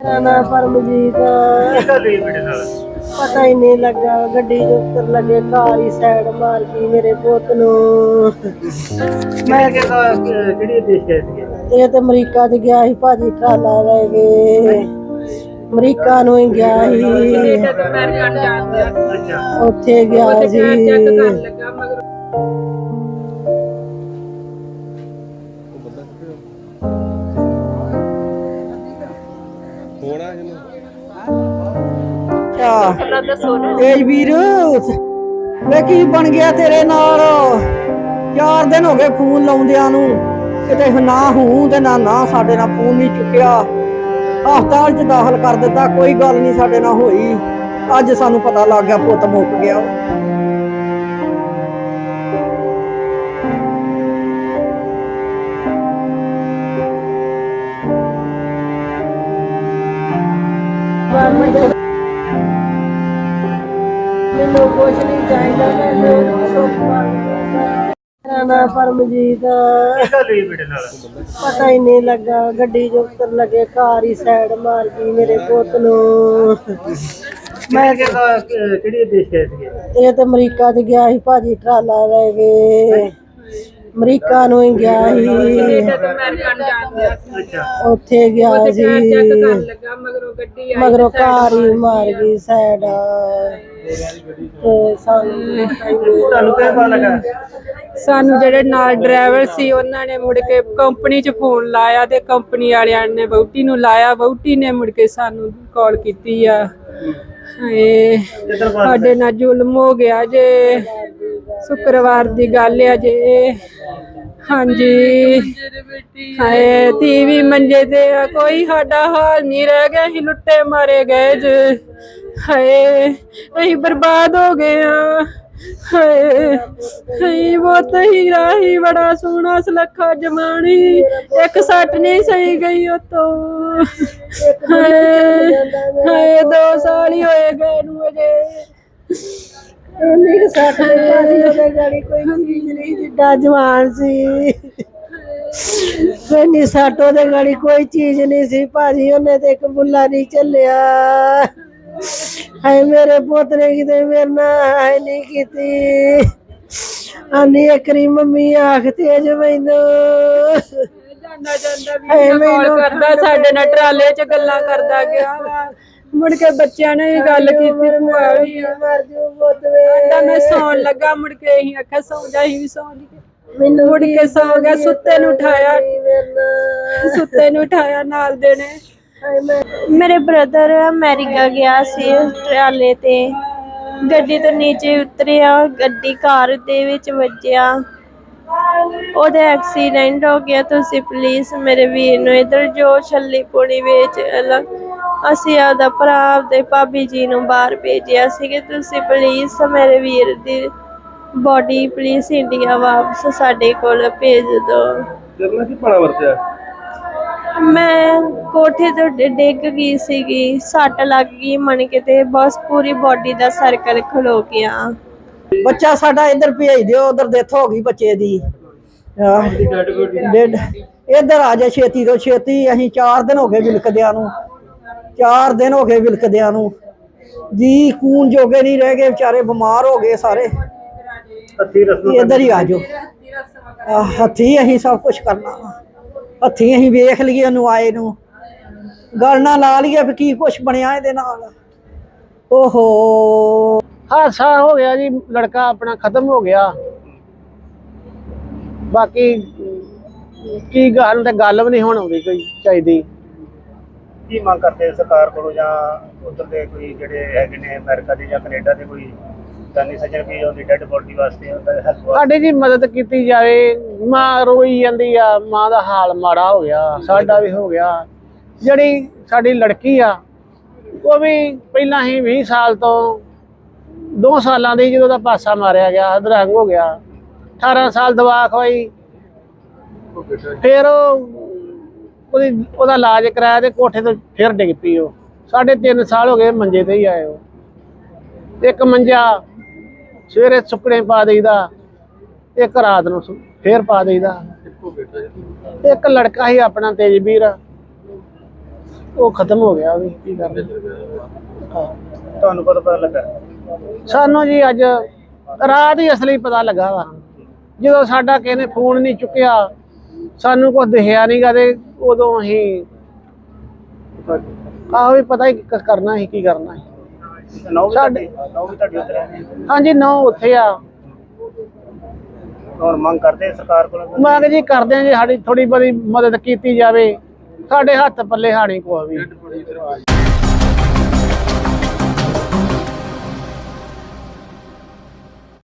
ਮੇਰਾ ਨਾਮ ਪਰਮਜੀਤ ਕੀ ਗੱਲ ਹੋਈ ਬੇਟੇ ਨਾਲ ਪਤਾ ਹੀ ਨਹੀਂ ਲੱਗਾ ਗੱਡੀ ਦੇ ਉੱਤਰ ਲੱਗੇ ਕਾਰ ਹੀ ਸਾਈਡ ਮਾਰ ਗਈ ਮੇਰੇ ਪੁੱਤ ਨੂੰ। ਮੈਂ ਕਿਹਾ ਕਿਹੜੀ ਦੇਸ਼ ਗਏ ਸੀਗੇ? ਇਹ ਤੇ ਅਮਰੀਕਾ ਚ ਗਿਆ ਸੀ ਭਾਜੀ ਟਰਾਲਾ ਲੈ ਗਏ ਅਮਰੀਕਾ ਨੂੰ ਹੀ ਗਿਆ ਸੀ। ਅੱਛਾ। ਉੱਥੇ ਗਿਆ ਸੀ। ਏ ਵੀਰ ਵੇ ਕੀ ਬਣ ਗਿਆ ਤੇਰੇ ਨਾਲ? ਚਾਰ ਦਿਨ ਹੋ ਗਏ ਫੋਨ ਲਾਉਂਦਿਆਂ ਨੂੰ। ਕਿਤੇ ਨਾ ਹੂੰ ਤੇ ਨਾ ਨਾ ਸਾਡੇ ਨਾਲ ਫੋਨ ਨਹੀਂ ਚੁੱਕਿਆ। ਹਸਪਤਾਲ 'ਚ ਦਾਖਲ ਕਰ ਦਿੱਤਾ, ਕੋਈ ਗੱਲ ਨਹੀਂ ਸਾਡੇ ਨਾਲ ਹੋਈ। ਅੱਜ ਸਾਨੂੰ ਪਤਾ ਲੱਗ ਗਿਆ ਪੁੱਤ ਮੁੱਕ ਗਿਆ। ਮੈਨੂੰ ਕੁਛ ਨਹੀਂ ਚਾਹੀਦਾ ਮੈਨੂੰ ਸੁੱਖ ਮੇਰਾ ਨਾਮ ਪਰਮਜੀਤ ਕੀ ਗੱਲ ਹੋਈ ਬੇਟੇ ਨਾਲ? ਪਤਾ ਹੀ ਨਹੀਂ ਲੱਗਾ ਗੱਡੀ ਦੇ ਉੱਤਰ ਲੱਗੇ ਕਾਰ ਹੀ ਸਾਈਡ ਮਾਰ ਗਈ ਮੇਰੇ ਪੁੱਤ ਨੂੰ। ਮੈਂ ਕਿਹਾ ਕਿਹੜੀ ਦੇਸ਼ ਗਏ ਸੀਗੇ? ਇਹ ਤੇ ਅਮਰੀਕਾ ਚ ਗਿਆ ਸੀ ਭਾਜੀ ਟਰਾਲਾ ਲੈ ਗਏ ਅਮਰੀਕਾ ਨੂੰ ਹੀ ਗਿਆ ਸੀ। ਉੱਥੇ ਗਿਆ ਸੀ। ਮਗਰੋਂ ਕਾਰ ਹੀ ਮਾਰ ਗਈ ਸਾਈਡ ਤੇ ਸਾਨੂੰ ਤੁਹਾਨੂੰ ਕਿਹੜਾ ਪਤਾ ਲੱਗਾ? ਸਾਨੂੰ ਜਿਹੜੇ ਨਾਲ ਡਰਾਈਵਰ ਸੀ ਉਹਨਾਂ ਨੇ ਮੁੜ ਕੇ ਕੰਪਨੀ 'ਚ ਫੋਨ ਲਾਇਆ ਤੇ ਕੰਪਨੀ ਵਾਲਿਆਂ ਨੇ ਵਹੁਟੀ ਨੂੰ ਲਾਇਆ। ਵਹੁਟੀ ਨੇ ਮੁੜ ਕੇ ਸਾਨੂੰ ਕਾਲ ਕੀਤੀ ਆ। ਹਾਏ ਸਾਡੇ ਨਾਲ ਜ਼ੁਲਮ ਹੋ ਗਿਆ ਜੇ। ਸ਼ੁੱਕਰਵਾਰ ਦੀ ਗੱਲ ਆ ਜੇ। ਹਾਂਜੀ। ਹਾਏ ਟੀਵੀ ਮੰਜੇ ਤੇ ਆ, ਕੋਈ ਸਾਡਾ ਹਾਲ ਨਹੀਂ ਰਹਿ ਗਿਆ ਅਸੀਂ ਲੁੱਟੇ ਮਾਰੇ ਗਏ ਜੇ। ਹਾਏ ਅਸੀਂ ਬਰਬਾਦ ਹੋ ਗਏ ਆ। ਹਾਏ ਹਾਏ ਬਹੁਤ ਹੀ ਰਾਹੀ ਬੜਾ ਸੋਹਣਾ ਸੁਲੱਖਾ ਜਮਾਣੀ ਇੱਕ ਸੱਟ ਨਹੀਂ ਸਹੀ ਗਈ ਉਤੋਂ। ਹਾਏ ਹਾਏ ਦੋ ਸਾਲ ਹੀ ਹੋਏ ਗਏ ਨੂੰ ਅਜੇ। ਇੰਨੀ ਕੁ ਸੱਟ ਦੇ ਉਹਦੇ ਗਾੜੀ ਕੋਈ ਚੀਜ਼ ਨਹੀਂ ਜਿੱਡਾ ਜਵਾਨ ਸੀ। ਇੰਨੀ ਸੱਟ ਉਹਦੇ ਗਾੜੀ ਕੋਈ ਚੀਜ਼ ਨਹੀਂ ਸੀ। ਭਾਜੀ ਉਹਨੇ ਤੇ ਇੱਕ ਬੁੱਲਾ ਨਹੀਂ ਚੱਲਿਆ। ਹਾਏ ਮੇਰੇ ਪੁੱਤ ਨੇ ਕਿਤੇ ਮੇਰੇ ਨਾਲ ਹਾਏ ਨਹੀਂ ਕੀਤੀ। ਆਨੀ ਇਕਰੀ ਮੰਮੀ ਆਖ ਤੇਜ ਮੈਨੂੰ। ਜਾਂਦਾ ਜਾਂਦਾ ਵੀ ਕਾਲ ਕਰਦਾ ਸਾਡੇ ਨਾਲ ਟਰਾਲੇ 'ਚ ਗੱਲਾਂ ਕਰਦਾ ਗਿਆ ਮੁੜ ਕੇ ਬੱਚਿਆਂ ਨੇ ਵੀ ਗੱਲ ਕੀਤੀ ਭੂਆ ਵੀ ਮਰ ਜੂ ਪੁੱਤ ਵੇ। ਤਾਂ ਮੈਂ ਸੌਣ ਲੱਗਾ ਮੁੜ ਕੇ ਅਸੀਂ ਆਖਿਆ ਸੌਂ ਜਾ ਅਸੀਂ ਵੀ ਸੌਂ ਲਈਏ ਮੈਨੂੰ ਮੁੜ ਕੇ ਸੌ ਗਿਆ ਸੁੱਤੇ ਨੂੰ ਉਠਾਇਆ। ਸੁੱਤੇ ਨੂੰ ਉਠਾਇਆ ਨਾਲ ਦੇ ਨੇ। ਹਾਏ ਮੈਂ ਮੇਰੇ ਬ੍ਰਦਰ ਅਮਰੀਕਾ ਗਿਆ ਸੀ ਟਰਾਲੇ ਤੇ। ਗੱਡੀ ਤੋਂ ਨੀਚੇ ਉਤਰਿਆ ਗੱਡੀ ਕਾਰ ਦੇ ਵਿੱਚ ਵੱਜਿਆ। ਉਹਦਾ ਐਕਸੀਡੈਂਟ ਹੋ ਗਿਆ ਤੁਸੀਂ ਪਲੀਜ਼ ਮੇਰੇ ਵੀਰ ਨੂੰ ਇਧਰ ਜੋ ਛੱਲੀ ਪੁਣੀ ਵਿੱਚ ਅਲ- ਅਸੀਂ ਆਪਦਾ ਭਰਾ ਤੇ ਭਾਬੀ ਜੀ ਨੂੰ ਬਾਹਰ ਭੇਜਿਆ ਸੀ ਕਿ ਤੁਸੀਂ ਪਲੀਜ਼ ਮੇਰੇ ਵੀਰ ਦੀ ਬੋਡੀ ਪਲੀਜ਼ ਇੰਡੀਆ ਵਾਪਸ ਸਾਡੇ ਕੋਲ ਭੇਜ ਦਿਓ ਤੇਰੇ ਨਾਲ ਕੀ ਪਾਣਾ ਵਰਤਿਆ? ਮੈਂ ਕੋਠੇ ਤੋਂ ਡਿ- ਡਿੱਗ ਗਈ ਸੀਗੀ। ਸੱਟ ਲੱਗ ਗਈ ਮਣ ਕੇ ਤੇ ਬਸ ਪੂਰੀ ਬਾਡੀ ਦਾ ਸਰਕਲ ਖਲੋ ਗਿਆ। ਬੱਚਾ ਸਾਡਾ ਇੱਧਰ ਭੇਜ ਦਿਓ ਉਧਰ ਡੈਥ ਹੋ ਗਈ ਬੱਚੇ ਦੀ। ਆਹ, ਡੈਡ ਇੱਧਰ ਆ ਜਾ ਛੇਤੀ ਤੋਂ ਛੇਤੀ ਅਸੀਂ 4 ਦਿਨ ਹੋ ਗਏ ਵਿਲਕਦਿਆਂ ਨੂੰ। 4 ਦਿਨ ਹੋ ਗਏ ਵਿਲਕਦਿਆਂ ਨੂੰ। ਜੀ ਖੂਨ ਜੋਗੇ ਨਹੀਂ ਰਹਿ ਗਏ ਵਿਚਾਰੇ ਬਿਮਾਰ ਹੋ ਗਏ ਸਾਰੇ। ਹੱਥੀ ਰਸਮ ਇੱਧਰ ਹੀ ਆ ਜਾਓ। ਹੱਥੀਂ ਅਸੀਂ ਸਭ ਕੁਝ ਕਰਨਾ। ਹੱਥੀਂ ਅਸੀਂ ਵੇਖ ਲਈਏ ਉਹਨੂੰ ਆਏ ਨੂੰ। ਗੱਲ ਨਾ ਲਾ ਲਈਏ ਵੀ ਕੀ ਕੁਝ ਬਣਿਆ ਇਹਦੇ ਨਾਲ। ਓਹੋ। ਹਾਦਸਾ ਹੋ ਗਿਆ ਜੀ ਲੜਕਾ ਆਪਣਾ ਖਤਮ ਹੋ ਗਿਆ। ਬਾਕੀ ਕੀ ਗੱਲ ਤੇ ਗੱਲ ਵੀ ਨਹੀਂ ਹੁਣ ਆਉਂਦੀ ਕੋਈ ਚਾਹੀਦੀ। ਕੀ ਮੰਗ ਕਰਦੇ ਸਰਕਾਰ ਕੋਲੋਂ ਜਾਂ ਉਧਰ ਦੇ ਕੋਈ ਜਿਹੜੇ ਹੈਗੇ ਨੇ ਅਮਰੀਕਾ ਦੇ ਜਾਂ ਕੈਨੇਡਾ ਦੇ ਕੋਈ ਦਾਨੀ ਸੱਜਣ ਵੀ ਉਹਦੀ ਡੈੱਡ ਬੋਡੀ ਵਾਸਤੇ ਉਹਦਾ ਹੈਲਪ ਸਾਡੀ ਜੀ ਮਦਦ ਕੀਤੀ ਜਾਵੇ। ਮਾਂ ਰੋਈ ਜਾਂਦੀ ਆ ਮਾਂ ਦਾ ਹਾਲ ਮਾੜਾ ਹੋ ਗਿਆ ਸਾਡਾ ਵੀ ਹੋ ਗਿਆ। ਜਿਹੜੀ ਸਾਡੀ ਲੜਕੀ ਆ ਉਹ ਵੀ ਪਹਿਲਾਂ ਹੀ 20 ਸਾਲ ਤੋਂ 2 ਸਾਲਾਂ ਦੀ ਜਦੋਂ ਦਾ ਪਾਸਾ ਮਾਰਿਆ ਗਿਆ ਅਧਰੰਗ ਹੋ ਗਿਆ। 18 ਸਾਲ ਦਵਾ ਖਵਾਈ ਫਿਰ ਉਹ ਉਹਦੀ ਉਹਦਾ ਇਲਾਜ ਕਰਾਇਆ ਤੇ ਕੋਠੇ ਤੋਂ ਫਿਰ ਡਿੱਗ ਪਈ ਉਹ। ਸਾਢੇ ਤਿੰਨ ਸਾਲ ਹੋ ਗਏ ਮੰਜੇ ਤੇ ਹੀ ਆਏ ਉਹ। ਇੱਕ ਮੰਜਾ ਸਵੇਰੇ ਸੁੱਕਣੇ ਪਾ ਦੇਈਦਾ ਇੱਕ ਰਾਤ ਨੂੰ ਫੇਰ ਪਾ ਦੇਈਦਾ। ਇੱਕ ਲੜਕਾ ਸੀ ਆਪਣਾ ਤੇਜਵੀਰ। ਉਹ ਖਤਮ ਹੋ ਗਿਆ ਵੀ। ਕੀ ਕਰਨਾ ਹਾਂ। ਤੁਹਾਨੂੰ ਕਦੋਂ ਪਤਾ ਲੱਗਾ? ਸਾਨੂੰ ਜੀ ਅੱਜ ਰਾਤ ਹੀ ਅਸਲੀ ਪਤਾ ਲੱਗਾ ਵਾ। ਜਦੋਂ ਸਾਡਾ ਕਿਸੇ ਨੇ ਫੋਨ ਨਹੀਂ ਚੁੱਕਿਆ ਸਾਨੂੰ ਕੁਝ ਦਿਖਿਆ ਨਹੀਂਗਾ ਤੇ ਉਦੋਂ ਅਸੀਂ ਆਹੋ ਵੀ ਪਤਾ ਹੀ ਕ- ਕਰਨਾ ਸੀ ਕੀ ਕਰਨਾ ਸੀ। ਨੌ ਵੀ ਸਾਡੇ- ਤੁਹਾਡੀ ਨੌ ਵੀ ਤੁਹਾਡੀ ਉੱਧਰ ਹੈ? ਹਾਂਜੀ ਨੌ ਉੱਥੇ ਆ। ਹੁਣ ਮੰਗ ਕਰਦੇ ਸਰਕਾਰ ਕੋਲੋਂ? ਮੰਗ ਜੀ ਕਰਦੇ ਆ ਜੀ ਸਾਡੀ ਥੋੜੀ ਬੜੀ ਮਦਦ ਕੀਤੀ ਜਾਵੇ। ਸਾਡੇ ਹੱਥ ਪੱਲੇ ਹਾਣੀ ਕੋਈ ਵੀ।